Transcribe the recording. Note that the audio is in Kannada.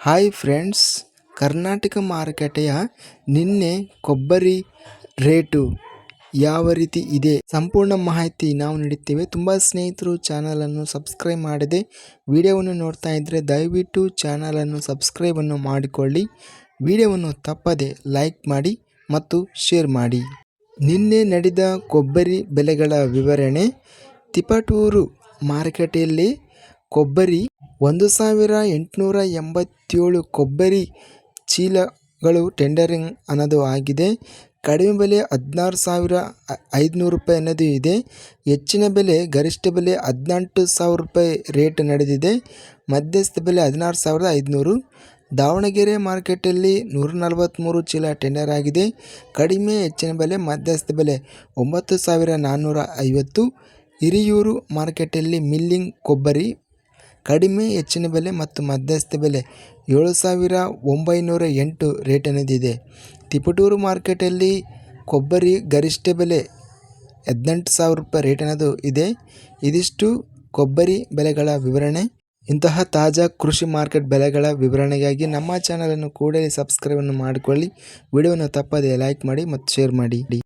ಹಾಯ್ ಫ್ರೆಂಡ್ಸ್ ಕರ್ನಾಟಕ ಮಾರುಕಟ್ಟೆಯ ನಿನ್ನೆ ಕೊಬ್ಬರಿ ರೇಟು ಯಾವ ರೀತಿ ಇದೆ ಸಂಪೂರ್ಣ ಮಾಹಿತಿ ನಾವು ನೀಡುತ್ತೇವೆ ತುಂಬ ಸ್ನೇಹಿತರು ಚಾನಲನ್ನು ಸಬ್ಸ್ಕ್ರೈಬ್ ಮಾಡದೆ ವಿಡಿಯೋವನ್ನು ನೋಡ್ತಾ ಇದ್ದರೆ ದಯವಿಟ್ಟು ಚಾನಲನ್ನು ಸಬ್ಸ್ಕ್ರೈಬನ್ನು ಮಾಡಿಕೊಳ್ಳಿ ವಿಡಿಯೋವನ್ನು ತಪ್ಪದೆ ಲೈಕ್ ಮಾಡಿ ಮತ್ತು ಶೇರ್ ಮಾಡಿ ನಿನ್ನೆ ನಡೆದ ಕೊಬ್ಬರಿ ಬೆಲೆಗಳ ವಿವರಣೆ ತಿಪಟೂರು ಮಾರುಕಟ್ಟೆಯಲ್ಲಿ ಕೊಬ್ಬರಿ, ಒಂದು ಸಾವಿರ ಎಂಟುನೂರ ಎಂಬತ್ತೇಳು ಕೊಬ್ಬರಿ ಚೀಲಗಳು ಟೆಂಡರಿಂಗ್ ಅನ್ನೋದು ಆಗಿದೆ. ಕಡಿಮೆ ಬೆಲೆ ಹದಿನಾರು ಸಾವಿರ ಐದುನೂರು ರೂಪಾಯಿ ಅನ್ನೋದು ಇದೆ. ಹೆಚ್ಚಿನ ಬೆಲೆ, ಗರಿಷ್ಠ ಬೆಲೆ ಹದಿನೆಂಟು ಸಾವಿರ ರೂಪಾಯಿ ರೇಟ್ ನಡೆದಿದೆ. ಮಧ್ಯಸ್ಥ ಬೆಲೆ ಹದಿನಾರು ಸಾವಿರದ ಐದುನೂರು. ದಾವಣಗೆರೆ ಮಾರ್ಕೆಟಲ್ಲಿ ನೂರ ನಲವತ್ತ್ಮೂರು ಚೀಲ ಟೆಂಡರ್ ಆಗಿದೆ. ಕಡಿಮೆ, ಹೆಚ್ಚಿನ ಬೆಲೆ, ಮಧ್ಯಸ್ಥ ಬೆಲೆ ಒಂಬತ್ತು ಸಾವಿರ ನಾನ್ನೂರ ಐವತ್ತು. ಹಿರಿಯೂರು ಮಾರ್ಕೆಟಲ್ಲಿ ಮಿಲ್ಲಿಂಗ್ ಕೊಬ್ಬರಿ ಕಡಿಮೆ ಹೆಚ್ಚಿನ ಬೆಲೆ ಮತ್ತು ಮಧ್ಯಸ್ಥ ಬೆಲೆ ಏಳು ಸಾವಿರ ಒಂಬೈನೂರ ಎಂಟು ರೇಟ್ ಅನ್ನೋದಿದೆ. ತಿಪಟೂರು ಮಾರ್ಕೆಟಲ್ಲಿ ಕೊಬ್ಬರಿ ಗರಿಷ್ಠ ಬೆಲೆ ಹದಿನೆಂಟು ಸಾವಿರ ರೂಪಾಯಿ ರೇಟ್ ಅನ್ನೋದು ಇದೆ. ಇದಿಷ್ಟು ಕೊಬ್ಬರಿ ಬೆಲೆಗಳ ವಿವರಣೆ. ಇಂತಹ ತಾಜಾ ಕೃಷಿ ಮಾರ್ಕೆಟ್ ಬೆಲೆಗಳ ವಿವರಣೆಗಾಗಿ ನಮ್ಮ ಚಾನಲನ್ನು ಕೂಡಲೇ ಸಬ್ಸ್ಕ್ರೈಬನ್ನು ಮಾಡಿಕೊಳ್ಳಿ. ವಿಡಿಯೋವನ್ನು ತಪ್ಪದೇ ಲೈಕ್ ಮಾಡಿ ಮತ್ತು ಶೇರ್ ಮಾಡಿ.